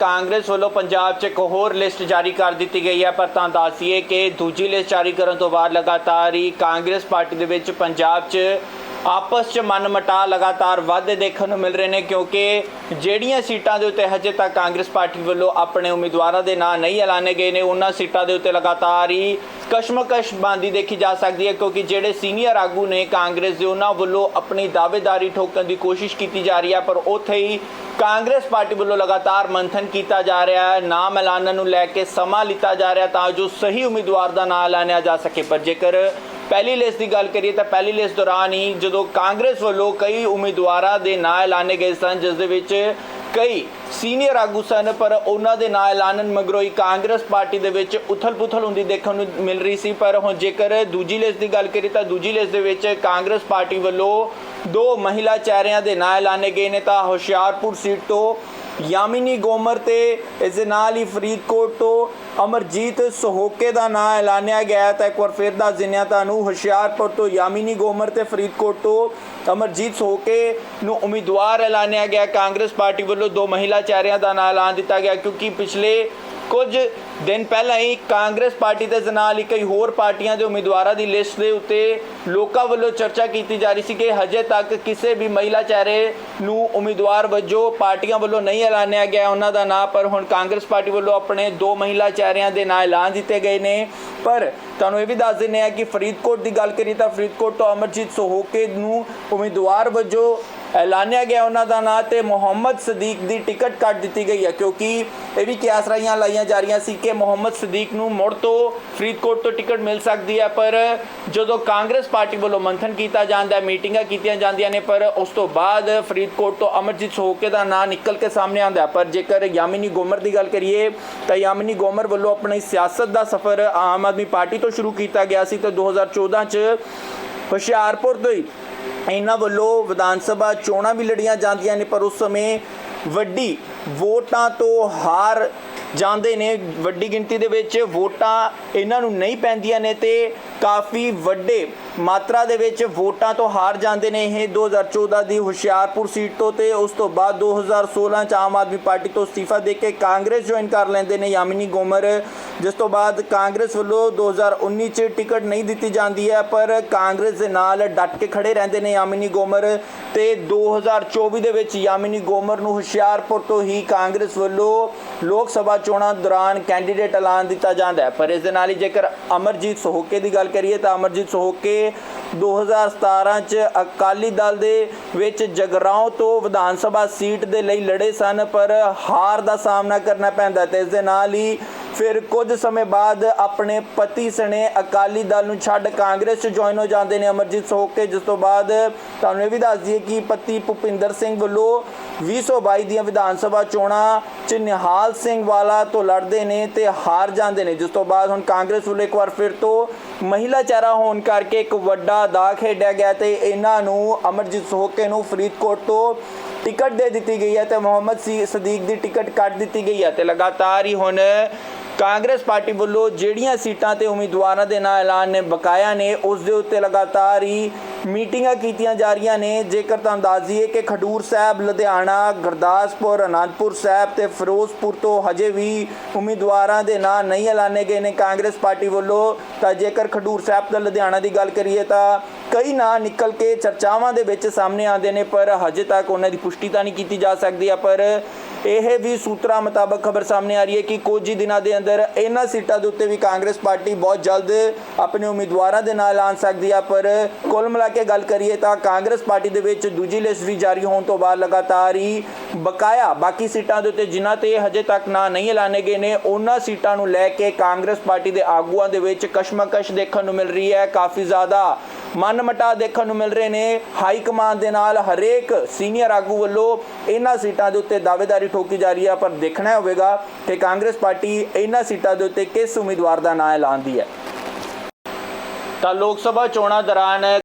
ਕਾਂਗਰਸ ਵੱਲੋਂ ਪੰਜਾਬ 'ਚ ਇੱਕ ਹੋਰ ਲਿਸਟ ਜਾਰੀ ਕਰ ਦਿੱਤੀ ਗਈ ਹੈ, ਪਰ ਤਾਂ ਦੱਸੀਏ ਕਿ ਦੂਜੀ ਲਿਸਟ ਜਾਰੀ ਕਰਨ ਤੋਂ ਬਾਅਦ ਲਗਾਤਾਰ ਹੀ ਕਾਂਗਰਸ ਪਾਰਟੀ ਦੇ ਵਿੱਚ ਪੰਜਾਬ 'ਚ ਆਪਸ 'ਚ ਮਨਮਟਾ ਲਗਾਤਾਰ ਵਾਧੇ ਦੇਖਣ ਨੂੰ ਮਿਲ ਰਹੇ ਨੇ ਕਿਉਂਕਿ ਜਿਹੜੀਆਂ ਸੀਟਾਂ ਦੇ ਉੱਤੇ ਹਜੇ ਤੱਕ ਕਾਂਗਰਸ ਪਾਰਟੀ ਵੱਲੋਂ ਆਪਣੇ ਉਮੀਦਵਾਰਾਂ ਦੇ ਨਾਂ ਨਹੀਂ ਐਲਾਨੇ ਗਏ ਨੇ, ਉਹਨਾਂ ਸੀਟਾਂ ਦੇ ਉੱਤੇ ਲਗਾਤਾਰ ਹੀ ਕਸ਼ਮਕਸ਼ ਬੰਦੀ ਦੇਖੀ ਜਾ ਸਕਦੀ ਹੈ ਕਿਉਂਕਿ ਜਿਹੜੇ ਸੀਨੀਅਰ ਆਗੂ ਨੇ ਕਾਂਗਰਸ ਦੇ, ਉਹਨਾਂ ਵੱਲੋਂ ਆਪਣੀ ਦਾਅਵੇਦਾਰੀ ਠੋਕਣ ਦੀ ਕੋਸ਼ਿਸ਼ ਕੀਤੀ ਜਾ ਰਹੀ ਹੈ, ਪਰ ਉੱਥੇ ਹੀ ਕਾਂਗਰਸ ਪਾਰਟੀ ਵੱਲੋਂ ਲਗਾਤਾਰ ਮੰਥਨ ਕੀਤਾ ਜਾ ਰਿਹਾ ਹੈ, ਨਾਮ ਐਲਾਨਣ ਨੂੰ ਲੈ ਕੇ ਸਮਾਂ ਲਿੱਤਾ ਜਾ ਰਿਹਾ ਤਾਂ ਜੋ ਸਹੀ ਉਮੀਦਵਾਰ ਦਾ ਨਾਂ ਐਲਾਨਿਆ ਜਾ ਸਕੇ। ਪਰ ਜੇਕਰ ਪਹਿਲੀ ਲਿਸਟ ਦੀ ਗੱਲ ਕਰੀਏ ਤਾਂ ਪਹਿਲੀ ਲਿਸਟ ਦੌਰਾਨ ਹੀ ਜਦੋਂ ਕਾਂਗਰਸ ਵੱਲੋਂ ਕਈ ਉਮੀਦਵਾਰਾਂ ਦੇ ਨਾਂ ਐਲਾਨੇ ਗਏ ਸਨ, ਜਿਸ ਦੇ ਵਿੱਚ ਕਈ ਸੀਨੀਅਰ ਆਗੂ ਸਨ, ਪਰ ਉਹਨਾਂ ਦੇ ਨਾਂ ਐਲਾਨਣ ਮਗਰੋਂ ਹੀ ਕਾਂਗਰਸ ਪਾਰਟੀ ਦੇ ਵਿੱਚ ਉਥਲ-ਪੁਥਲ ਹੁੰਦੀ ਦੇਖਣ ਨੂੰ ਮਿਲ ਰਹੀ ਸੀ। ਪਰ ਹੁਣ ਜੇਕਰ ਦੂਜੀ ਲਿਸਟ ਦੀ ਗੱਲ ਕਰੀਏ ਤਾਂ ਦੂਜੀ ਲਿਸਟ ਦੇ ਵਿੱਚ ਕਾਂਗਰਸ ਪਾਰਟੀ ਵੱਲੋਂ ਦੋ ਮਹਿਲਾ ਚਿਹਰਿਆਂ ਦੇ ਨਾਂ ਐਲਾਨੇ ਗਏ ਨੇ ਤਾਂ ਹੁਸ਼ਿਆਰਪੁਰ ਸੀਟ ਤੋਂ ਯਾਮਿਨੀ ਗੋਮਰ ਤੇ ਇਸ ਦੇ ਨਾਲ ਹੀ ਫਰੀਦਕੋਟ ਤੋਂ ਅਮਰਜੀਤ ਸੋਹੋਕੇ ਦਾ ਨਾਮ ਐਲਾਨਿਆ ਗਿਆ ਤਾਂ ਇੱਕ ਵਾਰ ਫਿਰ ਦੱਸ ਦਿੰਦੇ ਹਾਂ ਤੁਹਾਨੂੰ, ਹੁਸ਼ਿਆਰਪੁਰ ਤੋਂ ਯਾਮਿਨੀ ਗੋਮਰ ਤੇ ਫਰੀਦਕੋਟ ਤੋਂ ਅਮਰਜੀਤ ਸੋਹੋਕੇ ਨੂੰ ਉਮੀਦਵਾਰ ਐਲਾਨਿਆ ਗਿਆ ਕਾਂਗਰਸ ਪਾਰਟੀ ਵੱਲੋਂ ਦੋ ਮਹਿਲਾ ਚਿਹਰਿਆਂ ਦਾ ਨਾਮ ਐਲਾਨ ਦਿੱਤਾ ਗਿਆ ਕਿਉਂਕਿ ਪਿਛਲੇ ਕੁਝ ਦਿਨ ਪਹਿਲਾਂ ਹੀ ਕਾਂਗਰਸ ਪਾਰਟੀ ਦੇ ਨਾਲ ਹੀ ਕਈ ਹੋਰ ਪਾਰਟੀਆਂ ਦੇ ਉਮੀਦਵਾਰਾਂ ਦੀ ਲਿਸਟ ਦੇ ਉੱਤੇ ਲੋਕਾਂ ਵੱਲੋਂ ਚਰਚਾ ਕੀਤੀ ਜਾ ਰਹੀ ਸੀ ਕਿ ਹਜੇ ਤੱਕ ਕਿਸੇ ਵੀ ਮਹਿਲਾ ਚਿਹਰੇ ਨੂੰ ਉਮੀਦਵਾਰ ਵਜੋਂ ਪਾਰਟੀਆਂ ਵੱਲੋਂ ਨਹੀਂ ਐਲਾਨਿਆ ਗਿਆ ਉਹਨਾਂ ਦਾ ਨਾਂ, ਪਰ ਹੁਣ ਕਾਂਗਰਸ ਪਾਰਟੀ ਵੱਲੋਂ ਆਪਣੇ ਦੋ ਮਹਿਲਾ ਚਿਹਰਿਆਂ ਦੇ ਨਾਂ ਐਲਾਨ ਦਿੱਤੇ ਗਏ ਨੇ। ਪਰ ਤੁਹਾਨੂੰ ਇਹ ਵੀ ਦੱਸ ਦਿੰਦੇ ਆ ਕਿ ਫਰੀਦਕੋਟ ਦੀ ਗੱਲ ਕਰੀ ਤਾਂ ਫਰੀਦਕੋਟ ਤੋਂ ਅਮਰਜੀਤ ਸੋਹੋਕੇ ਨੂੰ ਉਮੀਦਵਾਰ ਵਜੋਂ ਐਲਾਨਿਆ ਗਿਆ ਉਹਨਾਂ ਦਾ ਨਾਂ ਤੇ ਮੁਹੰਮਦ ਸਦੀਕ ਦੀ ਟਿਕਟ ਕੱਟ ਦਿੱਤੀ ਗਈ ਹੈ, ਕਿਉਂਕਿ ਇਹ ਵੀ ਕਿਆਸ ਰਾਈਆਂ ਲਾਈਆਂ ਜਾ ਰਹੀਆਂ ਸੀ ਕਿ ਮੁਹੰਮਦ ਸਦੀਕ ਨੂੰ ਮੁੜ ਤੋਂ ਫਰੀਦਕੋਟ ਤੋਂ ਟਿਕਟ ਮਿਲ ਸਕਦੀ ਹੈ, ਪਰ ਜਦੋਂ ਕਾਂਗਰਸ ਪਾਰਟੀ ਵੱਲੋਂ ਮੰਥਨ ਕੀਤਾ ਜਾਂਦਾ ਹੈ, ਮੀਟਿੰਗਾਂ ਕੀਤੀਆਂ ਜਾਂਦੀਆਂ ਨੇ, ਪਰ ਉਸ ਤੋਂ ਬਾਅਦ ਫਰੀਦਕੋਟ ਤੋਂ ਅਮਰਜੀਤ ਸੋਕੇ ਦਾ ਨਾਂ ਨਿਕਲ ਕੇ ਸਾਹਮਣੇ ਆਉਂਦਾ ਪਰ ਜੇਕਰ ਯਾਮਿਨੀ ਗੋਮਰ ਦੀ ਗੱਲ ਕਰੀਏ, ਤਾਂ ਯਾਮਿਨੀ ਗੋਮਰ ਵੱਲੋਂ ਆਪਣੀ ਸਿਆਸਤ ਦਾ ਸਫ਼ਰ ਆਮ ਆਦਮੀ ਪਾਰਟੀ ਤੋਂ ਸ਼ੁਰੂ ਕੀਤਾ ਗਿਆ ਸੀ ਤੇ 2014 ਚ ਹੁਸ਼ਿਆਰਪੁਰ ਤੋਂ ਹੀ ਇਹਨਾਂ ਵੱਲੋਂ ਵਿਧਾਨ ਸਭਾ ਚੋਣਾਂ ਵੀ ਲੜੀਆਂ ਜਾਂਦੀਆਂ ਨੇ, ਪਰ ਉਸ ਸਮੇਂ ਵੱਡੀ ਵੋਟਾਂ ਤੋਂ ਹਾਰ ਜਾਂਦੇ ਨੇ। ਵੱਡੀ ਗਿਣਤੀ ਦੇ ਵਿੱਚ ਵੋਟਾਂ ਇਹਨਾਂ ਨੂੰ ਨਹੀਂ ਪੈਂਦੀਆਂ ਨੇ ਤੇ ਕਾਫੀ ਵੱਡੇ ਮਾਤਰਾ ਦੇ ਵਿੱਚ ਵੋਟਾਂ ਤੋਂ ਹਾਰ ਜਾਂਦੇ ਨੇ। ਇਹ 2014 ਦੀ ਹੁਸ਼ਿਆਰਪੁਰ ਸੀਟ ਤੋਂ ਤੇ ਉਸ ਤੋਂ ਬਾਅਦ 2016 ਚ ਆਮ ਆਦਮੀ ਪਾਰਟੀ ਤੋਂ ਅਸਤੀਫਾ ਦੇ ਕੇ ਕਾਂਗਰਸ ਜੁਆਇਨ ਕਰ ਲੈਂਦੇ ਨੇ। ਯਾਮਿਨੀ ਗੋਮਰ ਜਿਸ ਤੋਂ ਬਾਅਦ ਕਾਂਗਰਸ ਵੱਲੋਂ 2019 ਚ ਟਿਕਟ ਨਹੀਂ ਦਿੱਤੀ ਜਾਂਦੀ ਹੈ, ਪਰ ਕਾਂਗਰਸ ਦੇ ਨਾਲ ਡਟ ਕੇ ਖੜੇ ਰਹਿੰਦੇ ਨੇ ਯਾਮਿਨੀ ਗੋਮਰ ਤੇ 2024 ਦੇ ਵਿੱਚ ਯਾਮਿਨੀ ਗੋਮਰ ਨੂੰ ਹੁਸ਼ਿਆਰਪੁਰ ਤੋਂ ਹੀ ਕਾਂਗਰਸ ਵੱਲੋਂ ਲੋਕ ਸਭਾ ਚੋਣਾਂ ਦੌਰਾਨ ਕੈਂਡੀਡੇਟ ਐਲਾਨ ਦਿੱਤਾ ਜਾਂਦਾ ਹੈ। ਪਰ ਇਸ ਦੇ ਨਾਲ ਹੀ ਜੇਕਰ ਅਮਰਜੀਤ ਸੋਹਕੇ ਦੀ ਗੱਲ ਕਰੀਏ ਤਾਂ ਅਮਰਜੀਤ ਸੋਹਕੇ 2017 ਚ ਅਕਾਲੀ ਦਲ ਦੇ ਵਿੱਚ ਜਗਰਾਉਂ ਤੋਂ ਵਿਧਾਨ ਸਭਾ ਸੀਟ ਦੇ ਲਈ ਲੜੇ ਸਨ, ਪਰ ਹਾਰ ਦਾ ਸਾਹਮਣਾ ਕਰਨਾ ਪੈਂਦਾ ਤੇ ਇਸ ਦੇ ਨਾਲ ਹੀ ਫਿਰ ਕੁਝ ਸਮੇਂ ਬਾਅਦ ਆਪਣੇ ਪਤੀ ਸਣੇ ਅਕਾਲੀ ਦਲ ਨੂੰ ਛੱਡ ਕਾਂਗਰਸ 'ਚ ਜੁਆਇਨ ਹੋ ਜਾਂਦੇ ਨੇ ਅਮਰਜੀਤ ਸੋਹਕੇ ਜਿਸ ਤੋਂ ਬਾਅਦ ਤੁਹਾਨੂੰ ਇਹ ਵੀ ਦੱਸ ਦਈਏ ਕਿ ਪਤੀ ਭੁਪਿੰਦਰ ਸਿੰਘ ਵੱਲੋਂ 2022 ਦੀਆਂ ਵਿਧਾਨ ਸਭਾ ਚੋਣਾਂ 'ਚ ਨਿਹਾਲ ਸਿੰਘ ਵਾਲਾ ਤੋਂ ਲੜਦੇ ਨੇ ਤੇ ਹਾਰ ਜਾਂਦੇ ਨੇ। ਜਿਸ ਤੋਂ ਬਾਅਦ ਹੁਣ ਕਾਂਗਰਸ ਵੱਲੋਂ ਇੱਕ ਵਾਰ ਫਿਰ ਤੋਂ ਮਹਿਲਾ ਚਿਹਰਾ ਹੋਣ ਕਰਕੇ ਇੱਕ ਵੱਡਾ ਦਾ ਖੇਡਿਆ ਗਿਆ ਤੇ ਇਹਨਾਂ ਨੂੰ ਅਮਰਜੀਤ ਸੋਹਕੇ ਨੂੰ ਫਰੀਦਕੋਟ ਤੋਂ ਟਿਕਟ ਦੇ ਦਿੱਤੀ ਗਈ ਹੈ ਤੇ ਮੁਹੰਮਦ ਸੀ ਸਦੀਕ ਦੀ ਟਿਕਟ ਕੱਟ ਦਿੱਤੀ ਗਈ ਹੈ ਤੇ ਲਗਾਤਾਰ ਹੀ ਹੁਣ ਕਾਂਗਰਸ ਪਾਰਟੀ ਵੱਲੋਂ ਜਿਹੜੀਆਂ ਸੀਟਾਂ ਤੇ ਉਮੀਦਵਾਰਾਂ ਦੇ ਨਾਂ ਐਲਾਨ ਨੇ, ਬਕਾਇਆ ਨੇ, ਉਸ ਦੇ ਉੱਤੇ ਲਗਾਤਾਰ ਹੀ ਮੀਟਿੰਗਾਂ ਕੀਤੀਆਂ ਜਾ ਰਹੀਆਂ ਨੇ। ਜੇਕਰ ਤੁਹਾਨੂੰ ਦੱਸ ਦਈਏ ਕਿ ਖਡੂਰ ਸਾਹਿਬ, ਲੁਧਿਆਣਾ, ਗੁਰਦਾਸਪੁਰ, ਅਨੰਦਪੁਰ ਸਾਹਿਬ ਤੇ ਫਿਰੋਜ਼ਪੁਰ ਤੋਂ ਹਜੇ ਵੀ ਉਮੀਦਵਾਰਾਂ ਦੇ ਨਾਂ ਨਹੀਂ ਐਲਾਨੇ ਗਏ ਨੇ ਕਾਂਗਰਸ ਪਾਰਟੀ ਵੱਲੋਂ, ਤਾਂ ਜੇਕਰ ਖਡੂਰ ਸਾਹਿਬ ਤੇ ਲੁਧਿਆਣਾ ਦੀ ਗੱਲ ਕਰੀਏ ਤਾਂ ਕਈ ਨਾਂ ਨਿਕਲ ਕੇ ਚਰਚਾਵਾਂ ਦੇ ਵਿੱਚ ਸਾਹਮਣੇ ਆਉਂਦੇ ਨੇ, ਪਰ ਹਜੇ ਤੱਕ ਉਹਨਾਂ ਦੀ ਪੁਸ਼ਟੀ ਤਾਂ ਨਹੀਂ ਕੀਤੀ ਜਾ ਸਕਦੀ ਆ। ਪਰ ਇਹ ਵੀ ਸੂਤਰਾਂ ਮੁਤਾਬਕ ਖਬਰ ਸਾਹਮਣੇ ਆ ਰਹੀ ਹੈ ਕਿ ਕੁਝ ਹੀ ਦਿਨਾਂ ਦੇ ਅੰਦਰ ਇਹਨਾਂ ਸੀਟਾਂ ਦੇ ਉੱਤੇ ਵੀ ਕਾਂਗਰਸ ਪਾਰਟੀ ਬਹੁਤ ਜਲਦ ਆਪਣੇ ਉਮੀਦਵਾਰਾਂ ਦੇ ਨਾਲ ਐਲਾਨ ਸਕਦੀ ਆ, ਪਰ ਕੁੱਲ ਮਿਲਾ ਕੇ ਗੱਲ ਕਰੀਏ ਤਾਂ ਕਾਂਗਰਸ ਪਾਰਟੀ ਦੇ ਵਿੱਚ ਦੂਜੀ ਲਿਸਟ ਵੀ ਜਾਰੀ ਹੋਣ ਤੋਂ ਬਾਅਦ ਲਗਾਤਾਰ ਹੀ ਬਕਾਇਆ ਬਾਕੀ ਸੀਟਾਂ ਦੇ ਉੱਤੇ ਜਿਨ੍ਹਾਂ ਤੇ ਹਜੇ ਤੱਕ ਨਾਂ ਨਹੀਂ ਐਲਾਨੇ ਗਏ ਨੇ, ਉਹਨਾਂ ਸੀਟਾਂ ਨੂੰ ਲੈ ਕੇ ਕਾਂਗਰਸ ਪਾਰਟੀ ਦੇ ਆਗੂਆਂ ਦੇ ਵਿੱਚ ਕਸ਼ਮਕਸ਼ ਦੇਖਣ ਨੂੰ ਮਿਲ ਰਹੀ ਹੈ। ਕਾਫੀ ਜ਼ਿਆਦਾ ਮਨ ਦੇਖਣ ਨੂੰ ਮਿਲ ਰਹੇ ਨੇ। ਹਾਈ ਕਮਾਂਡ ਦੇ ਨਾਲ ਹਰੇਕ ਸੀਨੀਅਰ ਆਗੂ ਵੱਲੋਂ ਇਹਨਾਂ ਸੀਟਾਂ ਦੇ ਉੱਤੇ ਦਾਅਵੇਦਾਰੀ ਠੋਕੀ ਜਾ ਰਹੀ ਹੈ, ਪਰ ਦੇਖਣਾ ਹੋਵੇਗਾ ਕਿ ਕਾਂਗਰਸ ਪਾਰਟੀ ਇਹਨਾਂ ਸੀਟਾਂ ਦੇ ਉੱਤੇ ਕਿਸ ਉਮੀਦਵਾਰ ਦਾ ਨਾਂ ਐਲਾਨਦੀ ਹੈ। ਤਾਂ ਲੋਕ ਸਭਾ ਚੋਣਾਂ ਦੌਰਾਨ